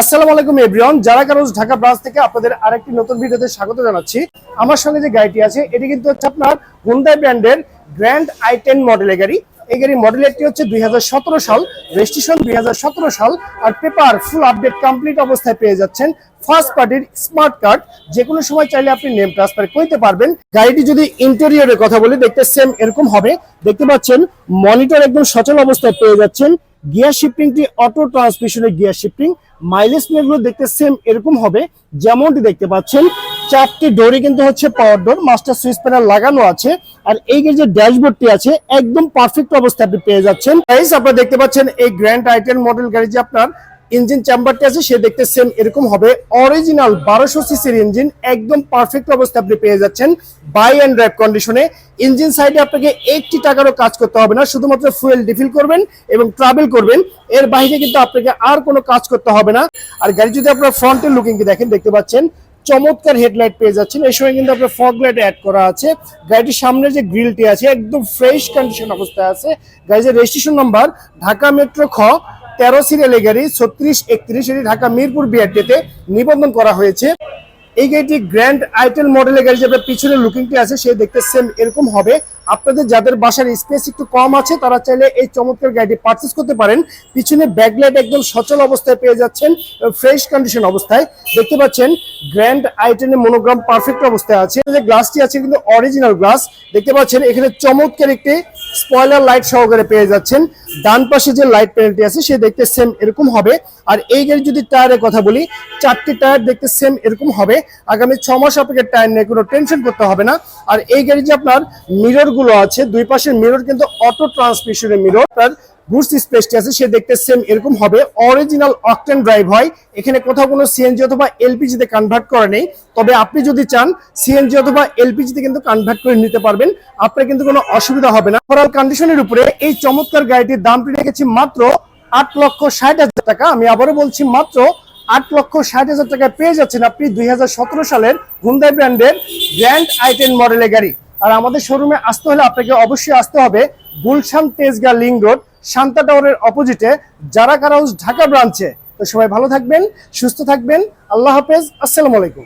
আসসালামু আলাইকুম এভরিওয়ান যারা কারোজ ঢাকা ব্রাঞ্চ থেকে আপনাদের আরেকটি নতুন ভিডিওতে স্বাগত জানাচ্ছি, আমার সঙ্গে যে গাড়িটি আছে, এটি কিন্তু হচ্ছে আপনার হুন্ডাই ব্র্যান্ডের গ্র্যান্ড আই টেন মডেলের গাড়ি। এই গাড়ি মডেলেরটি হচ্ছে দুই হাজার সতেরো সাল রেজিস্ট্রেশন দুই হাজার সতেরো সাল, আর পেপার ফুল আপডেট কমপ্লিট অবস্থায় পেয়ে যাচ্ছেন ফার্স্ট পার্টির স্মার্ট কার্ড যে কোনো সময় চাইলে আপনি নেম ট্রান্সফার করতে পারবেন। গাড়িটি যদি ইন্টেরিয়রের কথা বলি, দেখতে সেম এরকম হবে। দেখতে পাচ্ছেন মনিটর একদম সচল অবস্থায় পেয়ে যাচ্ছেন। গিয়ার শিফটিংটি অটো ট্রান্সমিশনের গিয়ার শিফটিং, মাইলেজগুলো দেখতে সেম এরকম হবে, যেমনটি দেখতে পাচ্ছেন, চারটি ডোরই কিন্তু হচ্ছে power door master switch panel লাগানো আছে, আর এই যে ড্যাশবোর্ডটি আছে, একদম পারফেক্ট অবস্থায় আপনি পেয়ে যাচ্ছেন। প্রাইস আপনারা দেখতে পাচ্ছেন এই গ্র্যান্ড আইটেন মডেল গাড়ি যে আপনার ইঞ্জিন চেম্বারটি আছে, সে দেখতে সেম এরকম হবে। অরিজিনাল বারোশো সিসির ইঞ্জিন, একদম পারফেক্ট অবস্থা আপনি পেয়ে যাচ্ছেন বাই অ্যান্ড ড্রাইভ কন্ডিশনে ইঞ্জিন সাইডে আপনাকে একটি টাকারও কাজ করতে হবে না, শুধুমাত্র ফুয়েল রিফিল করবেন এবং ট্রাভেল করবেন। এর বাইরে কিন্তু আপনাকে আর কোনো কাজ করতে হবে না। আর গাড়ি যদি আপনার ফ্রন্টের লুকিং কি দেখেন, দেখতে পাচ্ছেন, চমৎকার হেডলাইট পেয়ে যাচ্ছেন। এই সময় কিন্তু আপনার ফগ লাইট অ্যাড করা আছে। গাড়িটির সামনে যে গ্রিলটি আছে, একদম ফ্রেশ কন্ডিশন অবস্থায় আছে। গাড়ির রেজিস্ট্রেশন নাম্বার ঢাকা মেট্রো খ তেরো সিরিয়াল গাড়ি, ছত্রিশ, একত্রিশ এটি ঢাকা মিরপুর বিআরটিতে নিবন্ধন করা হয়েছে। এই গাড়িটি গ্র্যান্ড আইটেল মডেলের গাড়ি যে পিছনে লুকিংটি আছে, সে দেখতে সেম এরকম হবে। আপনাদের যাদের বাসার স্পেস একটু কম আছে, তারা চাইলে এই চমৎকার গাড়িটি পারচেস করতে পারেন। পিছনে ব্যাকলাইট একদম সচল অবস্থায় পেয়ে যাচ্ছেন ফ্রেশ কন্ডিশন অবস্থায়। দেখতে পাচ্ছেন গ্র্যান্ড আইটেনের মনোগ্রাম পারফেক্ট অবস্থায় আছে। যে গ্লাসটি আছে, কিন্তু অরিজিনাল গ্লাস দেখতে পাচ্ছেন, এখানে চমৎকার একটি স্পয়লার লাইট সহকারে পেয়ে যাচ্ছেন। ডান পাশে যে লাইট প্যানেলটি আছে, সে দেখতে সেম এরকম হবে। আর এই গাড়ি যদি টায়ারের কথা বলি, চারটি টায়ার দেখতে সেম এরকম হবে। আগামী ছ মাস আপনাকে টায়ার নিয়ে কোনো টেনশন করতে হবে না। আর এই গাড়ি যে আপনার মিরর গুলো আছে, দুই পাশের মিরর কিন্তু অটো ট্রান্সমিশনের মিরর তার গুডস স্পেসটি আছে, সে দেখতে সেম এরকম হবে। অরিজিনাল অকটেন ড্রাইভ হয়। এখানে কোথাও কোনো সিএনজি অথবা এলপিজি তে কনভার্ট করা নেই। তবে আপনি যদি চান সিএনজি অথবা এলপিজি তে কিন্তু কনভার্ট করে নিতে পারবেন। আপনার কিন্তু কোনো অসুবিধা হবে না। ওভারঅল কন্ডিশনের উপরে এই চমৎকার গাড়িটির দামটি রেখেছি মাত্র আট লক্ষ ষাট হাজার টাকা। আমি আবারও বলছি মাত্র আট লক্ষ ষাট হাজার টাকায় পেয়ে যাচ্ছেন আপনি দুই হাজার সতেরো সালের হুন্দাই ব্র্যান্ডের গ্র্যান্ড আইটেন মডেলের গাড়ি। আর আমাদের শোরুমে আসতে হলে আপনাকে অবশ্যই আসতে হবে গুলশান তেজগা লিং রোড, শান্তা টাওয়ারের অপোজিটে যারা কারাউস ঢাকা ব্রাঞ্চে তো সবাই ভালো থাকবেন, সুস্থ থাকবেন। আল্লাহ হাফেজ, আসসালামু আলাইকুম।